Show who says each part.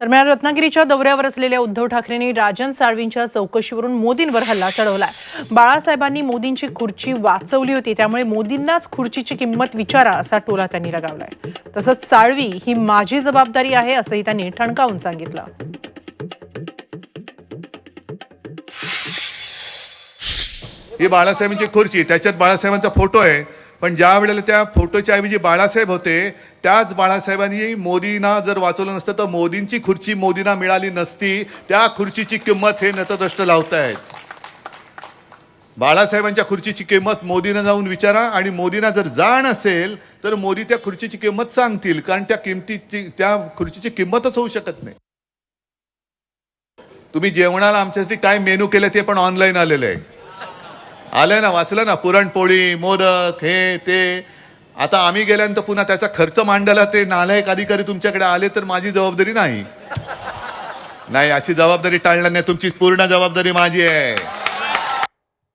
Speaker 1: दरम्यान रत्नागिरीच्या दौऱ्यावर असलेल्या उद्धव ठाकरेंनी राजन साळवींच्या चौकशीवरून मोदींवर हल्ला चढवलाय. बाळासाहेबांनी मोदींची खुर्ची वाचवली होती त्यामुळे मोदींनाच खुर्चीची किंमत विचारा असा टोला त्यांनी लगावलाय. तसंच साळवी ही माझी जबाबदारी आहे असंही त्यांनी ठणकावून सांगितलं.
Speaker 2: ही बाळासाहेबांची खुर्ची त्याच्यात बाळासाहेबांचा फोटो आहे. पण ज्या वेळेला त्या फोटोच्या ऐवजी बाळासाहेब होते त्याच बाळासाहेबांनी मोदींना जर वाचवलं नसतं तर मोदींची खुर्ची मोदींना मिळाली नसती. त्या खुर्चीची किंमत हे नतदृष्ट आहेत बाळासाहेबांच्या खुर्चीची किंमत मोदीनं जाऊन विचारा आणि मोदींना जर जाण असेल तर मोदी त्या खुर्चीची किंमत सांगतील कारण त्या किमतीची त्या खुर्चीची किंमतच होऊ शकत नाही. तुम्ही जेवणाला आमच्यासाठी काय मेनू केलं ते पण ऑनलाईन आलेलं आहे. आलं ना वाचलं ना पुरणपोळी मोदक हे ते. आता आम्ही गेल्यानंतर पुन्हा त्याचा खर्च मांडायला ते नालायक अधिकारी तुमच्याकडे आले तर माझी जबाबदारी नाही. नाही अशी जबाबदारी टाळणार नाही तुमची पूर्ण जबाबदारी माझी आहे.